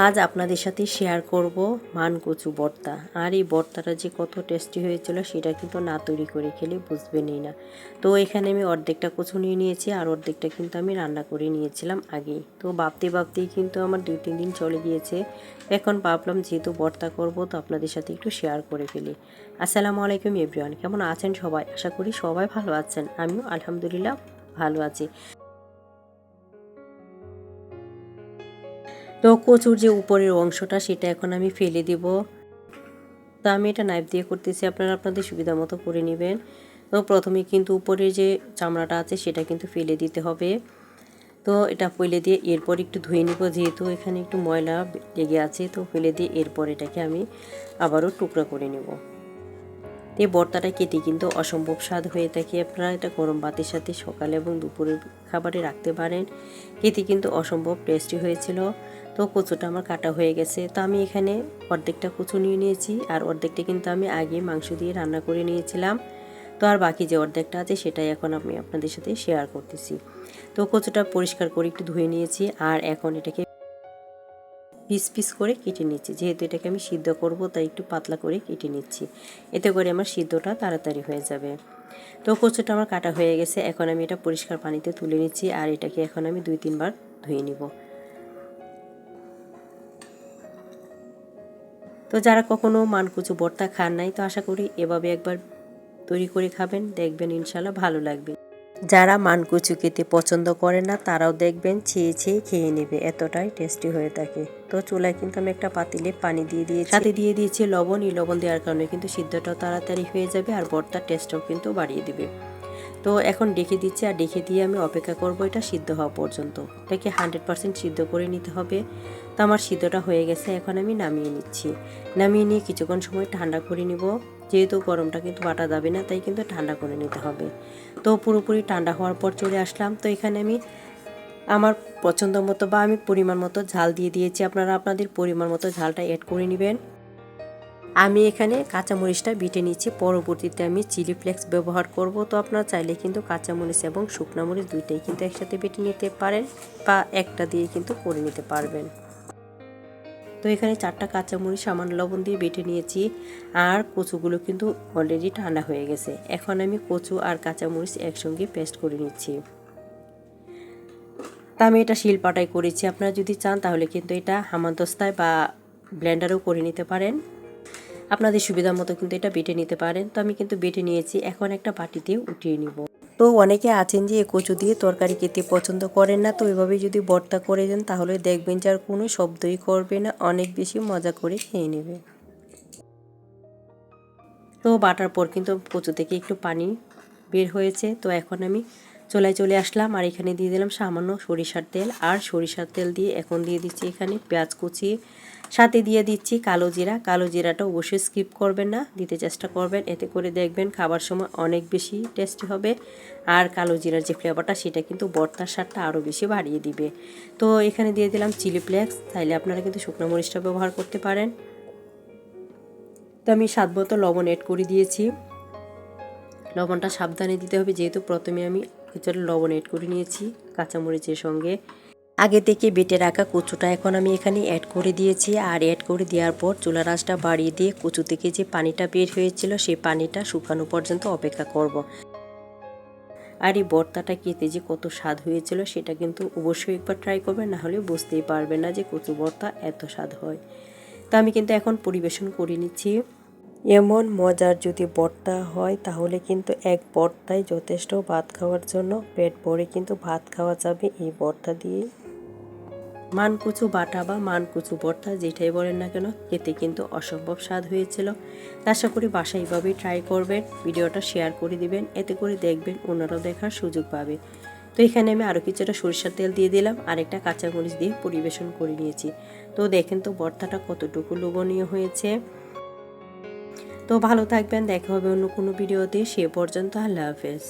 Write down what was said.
আজ আপনাদের সাথে শেয়ার করব মান কচু ভর্তা। আর এই ভর্তাটা যে কত টেস্টি হয়েছিল সেটা কিন্তু না তৈরি করে খেলে বুঝবেনই না। তো এখানে আমি অর্ধেকটা কচু নিয়ে নিয়েছি, আর অর্ধেকটা কিন্তু আমি রান্না করে নিয়েছিলাম আগেই। তো ভাবতে ভাবতেই কিন্তু আমার দুই, তিন দিন চলে গিয়েছে। এখন ভাবলাম যেহেতু ভর্তা করব, তো আপনাদের সাথে একটু শেয়ার করে ফেলি। আসসালামু আলাইকুম এভরিওয়ান, কেমন আছেন সবাই? আশা করি সবাই ভালো আছেন। আমিও আলহামদুলিল্লাহ ভালো আছি। তো কচুর যে উপরের অংশটা, সেটা এখন আমি ফেলে দিব। তো আমি এটা নাইফ দিয়ে করতেছি। আপনারা আপনাদের সুবিধা মতো করে নেবেন। তো প্রথমে কিন্তু উপরের যে চামড়াটা আছে, সেটা কিন্তু ফেলে দিতে হবে। তো এটা ফেলে দিয়ে এরপর একটু ধুয়ে নিব। যেহেতু এখানে একটু ময়লা লেগে আছে, তো ফেলে দিয়ে এরপর এটাকে আমি আবারও টুকরা করে নেব। এই বর্তাটা কেটে কিন্তু অসম্ভব স্বাদ হয়ে থাকে। আপনারা এটা গরম ভাতের সাথে সকালে এবং দুপুরের খাবারে রাখতে পারেন। কেটে কিন্তু অসম্ভব টেস্টি হয়েছিল। তো কচুটা আমার কাটা হয়ে গেছে। তো আমি এখানে অর্ধেকটা কচু নিয়ে নিয়েছি আর অর্ধেকটা কিন্তু আমি আগে মাংস দিয়ে রান্না করে নিয়েছিলাম। তো আর বাকি যে অর্ধেকটা আছে সেটাই এখন আমি আপনাদের সাথে শেয়ার করতেছি। তো কচুটা পরিষ্কার করে একটু ধুয়ে নিয়েছি আর এখন এটাকে পিস পিস করে কেটে নিচ্ছি। যেহেতু এটাকে আমি সিদ্ধ করব, তাই একটু পাতলা করে কেটে নিচ্ছি। এতে করে আমার সিদ্ধটা তাড়াতাড়ি হয়ে যাবে। তো কচুটা আমার কাটা হয়ে গেছে। এখন আমি এটা পরিষ্কার পানিতে তুলে নিচ্ছি আর এটাকে এখন আমি দুই তিনবার ধুয়ে নিব। তো যারা কখনো মানকুচু ভর্তা খান নাই, তো আশা করি এভাবে একবার তৈরি করে খাবেন, দেখবেন ইনশাল্লাহ ভালো লাগবে। যারা মানকুচু খেতে পছন্দ করে না, তারাও দেখবেন ছেয়ে ছেয়ে খেয়ে নেবে, এতটাই টেস্টি হয়ে থাকে। তো চুলায় কিন্তু আমি একটা পাতিলে পানি দিয়ে দিয়েছি। সাথে দিয়ে দিয়েছি লবণ, এই লবণ দেওয়ার কারণে কিন্তু সিদ্ধটাও তাড়াতাড়ি হয়ে যাবে আর ভর্তার টেস্টটাও কিন্তু বাড়িয়ে দিবে। তো এখন ডেকে দিচ্ছি আর ডেকে দিয়ে আমি অপেক্ষা করব এটা সিদ্ধ হওয়া পর্যন্ত। এটাকে হান্ড্রেড পার্সেন্ট সিদ্ধ করে নিতে হবে। তো আমার সিদ্ধটা হয়ে গেছে, এখন আমি নামিয়ে নিচ্ছি। নামিয়ে নিয়ে কিছুক্ষণ সময় ঠান্ডা করে নিব। যেহেতু গরমটা কিন্তু বাটা যাবে না, তাই কিন্তু ঠান্ডা করে নিতে হবে। তো পুরোপুরি ঠান্ডা হওয়ার পর চলে আসলাম। তো এখানে আমি আমার পছন্দ মতো বা আমি পরিমাণ মতো ঝাল দিয়ে দিয়েছি। আপনারা আপনাদের পরিমাণ মতো ঝালটা অ্যাড করে নেবেন। আমি এখানে কাঁচামরিচটা বেটে নিচ্ছি। পরবর্তীতে আমি চিলি ফ্লেক্স ব্যবহার করব। তো আপনারা চাইলে কিন্তু কাঁচামরিচ এবং শুকনা মরিচ দুইটাই কিন্তু একসাথে বেটে নিতে পারেন বা একটা দিয়ে কিন্তু করে নিতে পারবেন। তো এখানে চারটা কাঁচামরিচ, সামান্য লবণ দিয়ে বেটে নিয়েছি। আর কচুগুলো কিন্তু অলরেডি ঠান্ডা হয়ে গেছে। এখন আমি কচু আর কাঁচামরিচ একসঙ্গে পেস্ট করে নিচ্ছি। তা আমি এটা শিলপাটাই করেছি। আপনারা যদি চান তাহলে কিন্তু এটা হামাদস্তায় বা ব্লেন্ডারও করে নিতে পারেন। আপনাদের সুবিধা মতো কিন্তু এটা বেটে নিতে পারেন। তো আমি কিন্তু বেটে নিয়েছি এখন একটা বাটিতে উঠিয়ে নিব। তো অনেকে আছেন যে কচু দিয়ে তরকারি খেতে পছন্দ করেন না তো এভাবে যদি ভর্তা করে দেন তাহলে দেখবেন যে আর কোনো শব্দই করবে না অনেক বেশি মজা করে খেয়ে নেবে। তো বাটার পর কিন্তু কচু থেকে একটু পানি বের হয়েছে তো এখন আমি চলায় চলে আসলাম আর এখানে দিয়ে দিলাম সামান্য সরিষার তেল আর সরিষার তেল দিয়ে এখন দিয়ে দিচ্ছি এখানে পেঁয়াজ কুচি। সাথে দিয়ে দিচ্ছি কালো জিরা। কালো জিরাটা অবশ্যই স্কিপ করবেন না, দিতে চেষ্টা করবেন। এতে করে দেখবেন খাবার সময় অনেক বেশি টেস্টি হবে। আর কালো জিরার যে ফ্লেভারটা, সেটা কিন্তু বর্তার স্বাদটা আরও বেশি বাড়িয়ে দিবে। তো এখানে দিয়ে দিলাম চিলি ফ্লেক্স। তাইলে আপনারা কিন্তু শুকনো মরিচটা ব্যবহার করতে পারেন। তো আমি স্বাদ মতো লবণ এড করে দিয়েছি। লবণটা সাবধানে দিতে হবে, যেহেতু প্রথমে আমি কিছুটা লবণ এড করে নিয়েছি, কাঁচামরিচের সঙ্গে। আগে থেকে বেটে রাখা কচুটা এখন আমি এখানে অ্যাড করে দিয়েছি, আর অ্যাড করে দেওয়ার পর চুলা রাসটা বাড়িয়ে দিয়ে কচু থেকে যে পানিটা বের হয়েছিল সেই পানিটা শুকানো পর্যন্ত অপেক্ষা করব। আর এই বর্তাটা খেতে যে কত স্বাদ হয়েছিল সেটা কিন্তু অবশ্যই একবার ট্রাই করবেন, না হলে বুঝতেই পারবেন না যে কচু বর্তা এত স্বাদ হয়। তা আমি কিন্তু এখন পরিবেশন করে নিচ্ছি। এমন মজার যদি বর্তা হয়, তাহলে কিন্তু এক বর্তায় যথেষ্ট ভাত খাওয়ার জন্য। পেট ভরে কিন্তু ভাত খাওয়া যাবে এই বর্তা দিয়ে মানকুচু বাটা বা মানকুচু ভর্তা যেটাই বলেন না কেন, খেতে কিন্তু অসম্ভব স্বাদ হয়েছিল। আশা করি বাসায় এইভাবেই ট্রাই করবেন, ভিডিওটা শেয়ার করে দিবেন, এতে করে দেখবেন ওনারাও দেখার সুযোগ পাবে। তো এখানে আমি আরও কিছুটা সরিষার তেল দিয়ে দিলাম আর একটা কাঁচামরিচ দিয়ে পরিবেশন করে নিয়েছি। তো দেখেন তো ভর্তাটা কতটুকু লোভনীয় হয়েছে। তো ভালো থাকবেন দেখা হবে অন্য কোনো ভিডিওতে সে পর্যন্ত আল্লাহ হাফেজ।